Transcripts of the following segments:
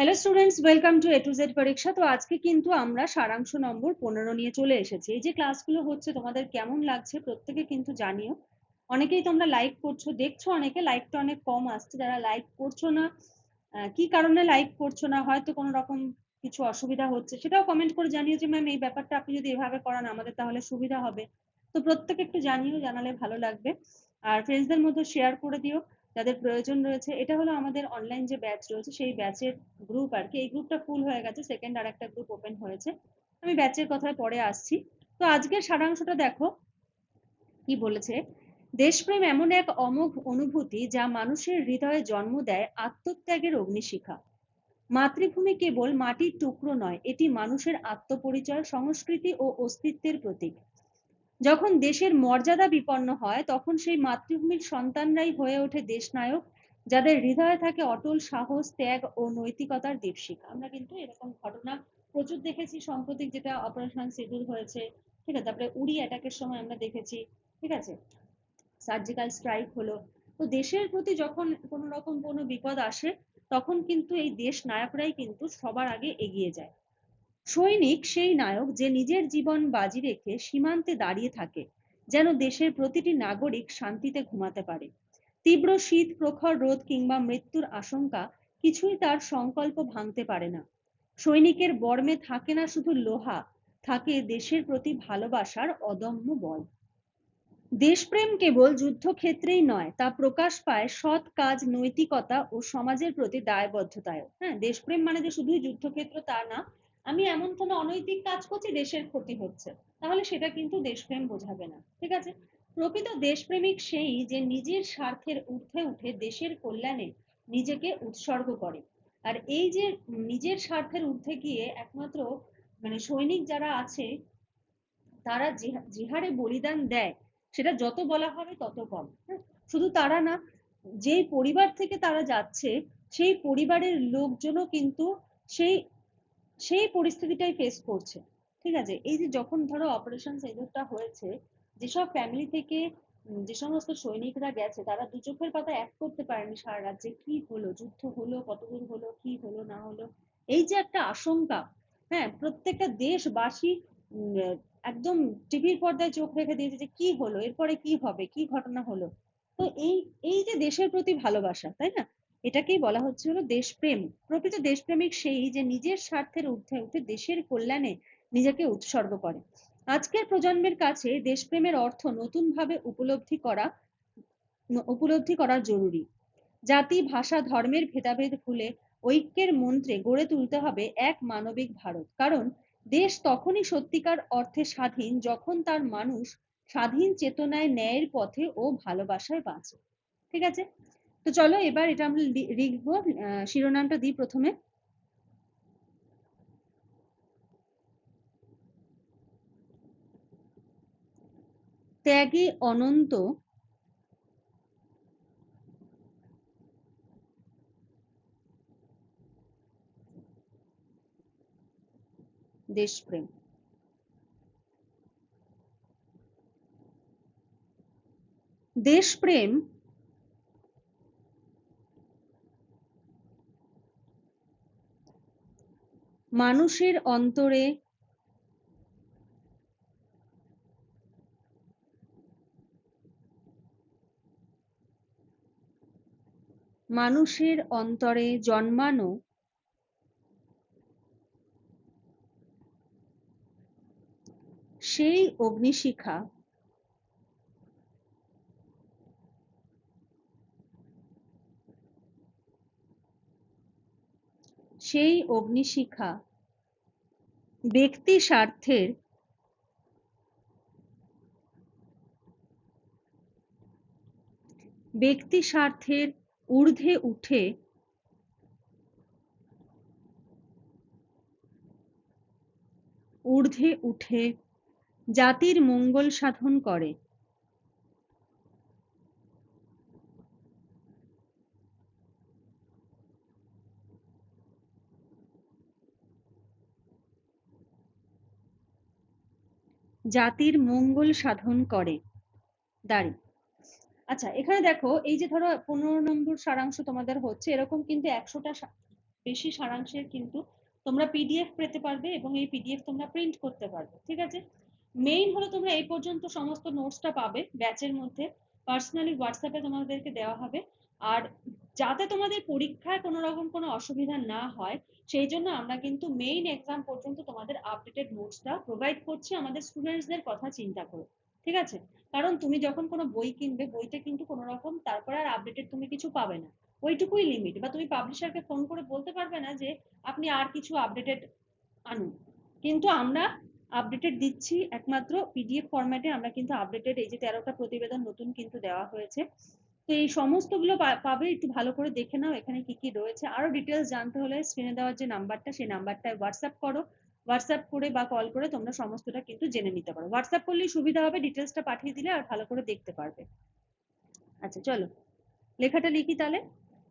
Hello students welcome to A to Z পরীক্ষা তো আজকে কিন্তু আমরা সারাংশ নম্বর পনেরো নিয়ে চলে এসেছি। এই যে ক্লাসগুলো হচ্ছে, তোমাদের কেমন লাগছে প্রত্যেকে কিন্তু জানিও। অনেকেই তোমরা লাইক করছ, দেখছ অনেকে লাইকটা অনেক কম আসছে। যারা লাইক করছ না কি কারণে লাইক করছ না, হয়তো কোনো রকম কিছু অসুবিধা হচ্ছে, সেটাও কমেন্ট করে জানিও যে ম্যাম এই ব্যাপারটা আপনি যদি এভাবে করান, আমাদের তাহলে সুবিধা হবে। তো প্রত্যেকে একটু জানিও, জানালে ভালো লাগবে। আর ফ্রেন্ডসদের মধ্যে শেয়ার করে দিও। যাদের প্রয়োজন রয়েছে, এটা হলো আমাদের অনলাইন যে ব্যাচ রয়েছে, সেই ব্যাচের গ্রুপ আর কি এই গ্রুপটা ফুল হয়ে গেছে সেকেন্ড আর একটা গ্রুপ ওপেন হয়েছে। আমি ব্যাচের কথায় পরে আসছি। তো আজকের সারাংশটা দেখো। কি বলেছে? দেশপ্রেম এমন এক অমোঘ অনুভূতি যা মানুষের হৃদয়ে জন্ম দেয় আত্মত্যাগের অগ্নিশিখা। মাতৃভূমি কেবল মাটির টুকরো নয়, এটি মানুষের আত্মপরিচয়, সংস্কৃতি ও অস্তিত্বের প্রতীক। যখন দেশের মর্যাদা বিপন্ন হয়, তখন সেই মাতৃভূমির সন্তানরাই হয়ে ওঠে দেশনায়ক, যাদের হৃদয়ে থাকে অটল সাহস, ত্যাগ ও নৈতিকতার দীপশিখা আমরা কিন্তু এরকম ঘটনা প্রচুর দেখেছি, সাম্প্রতিক যেটা অপারেশন সিঁদুর হয়েছে, ঠিক আছে? তারপরে উড়ি অ্যাটাকের সময় আমরা দেখেছি, ঠিক আছে? সার্জিক্যাল স্ট্রাইক হলো। তো দেশের প্রতি যখন কোনো রকম কোনো বিপদ আসে, তখন কিন্তু এই দেশ নায়করাই কিন্তু সবার আগে এগিয়ে যায়। সৈনিক সেই নায়ক যে নিজের জীবন বাজি রেখে সীমান্তে দাঁড়িয়ে থাকে, যেন দেশের প্রতিটি নাগরিক শান্তিতে ঘুমাতে পারে। তীব্র শীত, প্রখর রোদ কিংবা মৃত্যুর আশঙ্কা কিছুই তার সংকল্প ভাঙতে পারে না। সৈনিকের বর্মে থাকে না শুধু লোহা, থাকে দেশের প্রতি ভালোবাসার অদম্য বল। দেশপ্রেম কেবল যুদ্ধক্ষেত্রেই নয়, তা প্রকাশ পায় সৎ কাজ, নৈতিকতা ও সমাজের প্রতি দায়বদ্ধতায় হ্যাঁ দেশপ্রেম মানে যে শুধুই যুদ্ধক্ষেত্র তা না আমি এমন কোনো অনৈতিক কাজ করছি, দেশের ক্ষতি হচ্ছে। তাহলে সেটা কিন্তু দেশপ্রেম বোঝাবে না, ঠিক আছে? প্রকৃত দেশপ্রেমিক সেই যে নিজের স্বার্থের ঊর্ধ্বে উঠে দেশের কল্যাণে নিজেকে উৎসর্গ করে। আর এই যে নিজের স্বার্থের ঊর্ধ্বে গিয়ে একমাত্র মানে সৈনিক যারা আছে, তারা জিহারে বলিদান দেয়, সেটা যত বলা হবে তত কম। হ্যাঁ? শুধু তারা না, যেই পরিবার থেকে তারা যাচ্ছে, সেই পরিবারের লোকজনও কিন্তু সেই সেই পরিস্থিতিটাই ফেস করছে। ঠিক আছে? এই যে যখন ধরো অপারেশন সিঁদুরটা হয়েছে, যেসব ফ্যামিলি থেকে যে সমস্ত সৈনিকরা গেছে, তারা দু চোখের পাতা এক করতে পারেনি সারা রাজ্যে কি হলো, যুদ্ধ হলো, কতদূর হলো, কি হলো, না হলো। এই যে একটা আশঙ্কা হ্যাঁ প্রত্যেকটা দেশবাসী একদম টিভির পর্দায় চোখ রেখে দিয়েছে যে কি হলো, এরপরে কি হবে, কি ঘটনা হলো। তো এই এই যে দেশের প্রতি ভালোবাসা, তাই না? এটাকেই বলা হচ্ছে হলো দেশপ্রেম। প্রকৃত দেশপ্রেমিক সেই যে নিজের স্বার্থের ঊর্ধ্বে উঠে দেশের কল্যাণে নিজেকে উৎসর্গ করে। আজকের প্রজন্মের কাছে দেশপ্রেমের অর্থ নতুনভাবে উপলব্ধি করা উপলব্ধি করা জরুরি। জাতি, ভাষা, ধর্মের ভেদাভেদ ভুলে ঐক্যের মন্ত্রে গড়ে তুলতে হবে এক মানবিক ভারত। কারণ দেশ তখনই সত্যিকার অর্থে স্বাধীন যখন তার মানুষ স্বাধীন চেতনায় ন্যায়ের পথে ও ভালোবাসায় বাঁচে। ঠিক আছে? তো চলো এবার এটা আমরা লিখব শিরোনামটা দিই প্রথমে। ত্যাগী অনন্ত দেশপ্রেম। দেশপ্রেম মানুষের অন্তরে মানুষের অন্তরে জন্মানো সেই অগ্নিশিখা সেই অগ্নিশিখা ব্যক্তি স্বার্থের ব্যক্তি স্বার্থের ঊর্ধ্বে উঠে ঊর্ধ্বে উঠে জাতির মঙ্গল সাধন করে। জাতির মঙ্গল সাধন করে। দাঁড়ি। আচ্ছা এখানে দেখো, এই যে ধরো পনেরো নম্বর সারাংশ তোমাদের হচ্ছে, এরকম কিন্তু একশোটা বেশি সারাংশের কিন্তু তোমরা পিডিএফ পেতে পারবে এবং এই পিডিএফ তোমরা প্রিন্ট করতে পারবে, ঠিক আছে? মেইন হলো তোমরা এই পর্যন্ত সমস্ত নোটসটা পাবে ব্যাচের মধ্যে। পার্সোনালি হোয়াটসঅ্যাপে তোমাদেরকে দেওয়া হবে। আর যাতে তোমাদের পরীক্ষায় কোনো রকম কোনো অসুবিধা না হয়, সেই জন্য আমরা কিন্তু মেইন এক্সাম পর্যন্ত তোমাদের আপডেটেড নোটসটা প্রোভাইড করছি আমাদের স্টুডেন্টসদের কথা চিন্তা করে, ঠিক আছে? কারণ তুমি যখন কোনো বই কিনবে, বইতে কিন্তু কোনো রকম তারপরে আর আপডেটেড তুমি কিছু পাবে না। ওইটুকুই লিমিট বা তুমি পাবলিশারকে ফোন করে বলতে পারবে না যে, আপনি আর কিছু আপডেটেড আনুন। কিন্তু আমরা আপডেটেড দিচ্ছি একমাত্র পিডিএফ ফরম্যাটে আমরা কিন্তু আপডেটেড এই যে তেরোটা প্রতিবেদন নতুন কিন্তু দেওয়া হয়েছে। তো এই সমস্তগুলো পাবে, একটু ভালো করে দেখে নাও এখানে কি কি রয়েছে। আরও ডিটেলস জানতে হলে স্ক্রিনে দেওয়ার যে নাম্বারটা, সেই নাম্বারটায় হোয়াটসঅ্যাপ করো। হোয়াটসঅ্যাপ করে বা কল করে তোমরা সমস্তটা কিন্তু জেনে নিতে পারো। হোয়াটসঅ্যাপ করলেই সুবিধা হবে ডিটেলসটা পাঠিয়ে দিলে আর ভালো করে দেখতে পারবে। আচ্ছা চলো। লেখাটা লিখি তাহলে।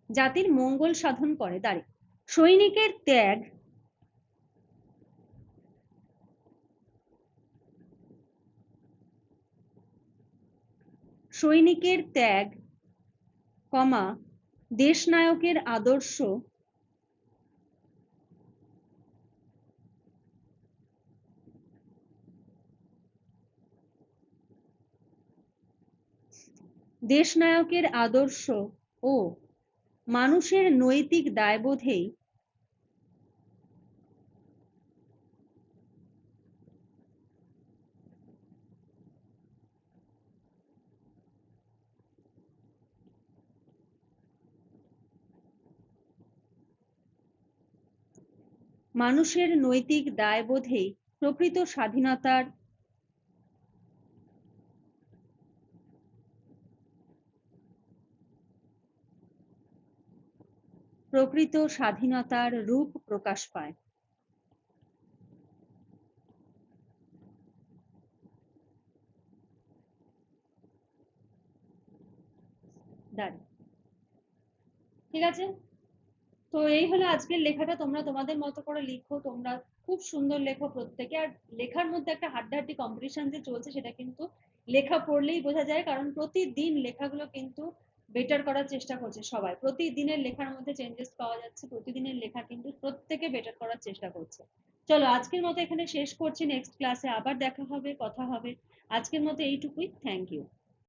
জাতির মঙ্গল সাধন করে। দাঁড়ি। সৈনিকের ত্যাগ। সৈনিকের ত্যাগ। কমা দেশনায়কের আদর্শ দেশনায়কের আদর্শ ও মানুষের নৈতিক দায়বোধেই মানুষের নৈতিক দায়বোধেই প্রকৃত স্বাধীনতার প্রকৃত স্বাধীনতার রূপ প্রকাশ পায়। ঠিক আছে? তো এই হলো আজকের লেখাটা। তোমরা তোমাদের মতো করে লিখো। তোমরা খুব সুন্দর লেখো প্রত্যেকে। আর লেখার মধ্যে একটা হাড্ডাহাড্ডি কম্পিটিশন যে চলছে, সেটা কিন্তু লেখা পড়লেই বোঝা যায়। কারণ প্রতিদিন লেখাগুলো কিন্তু বেটার করার চেষ্টা করছে সবাই। প্রতিদিনের লেখার মধ্যে চেঞ্জেস পাওয়া যাচ্ছে। প্রতিদিনের লেখা কিন্তু প্রত্যেকে বেটার করার চেষ্টা করছে। চলো, আজকের মতো এখানে শেষ করছি। নেক্সট ক্লাসে আবার দেখা হবে, কথা হবে। আজকের মতো এইটুকুই। Thank you